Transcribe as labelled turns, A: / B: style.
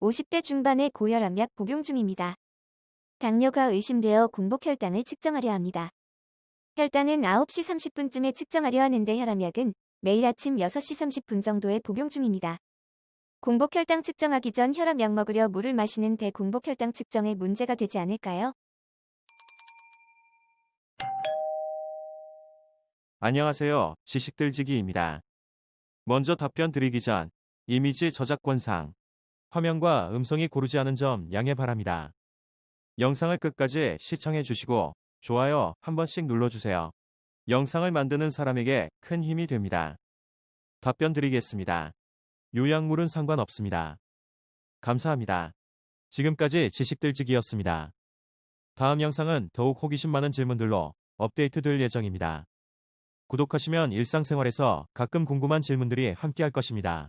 A: 50대 중반의 고혈압 약 복용 중입니다. 당뇨가 의심되어 공복 혈당을 측정하려 합니다. 혈당은 9시 30분쯤에 측정하려 하는데 혈압약은 매일 아침 6시 30분 정도에 복용 중입니다. 공복 혈당 측정하기 전 혈압약 먹으려 물을 마시는 대공복 혈당 측정에 문제가 되지 않을까요?
B: 안녕하세요. 지식들지기입니다. 먼저 답변 드리기 전 이미지 저작권상 화면과 음성이 고르지 않은 점 양해 바랍니다. 영상을 끝까지 시청해 주시고 좋아요 한 번씩 눌러주세요. 영상을 만드는 사람에게 큰 힘이 됩니다. 답변 드리겠습니다. 요약물은 상관없습니다. 감사합니다. 지금까지 지식들지기였습니다. 다음 영상은 더욱 호기심 많은 질문들로 업데이트 될 예정입니다. 구독하시면 일상생활에서 가끔 궁금한 질문들이 함께할 것입니다.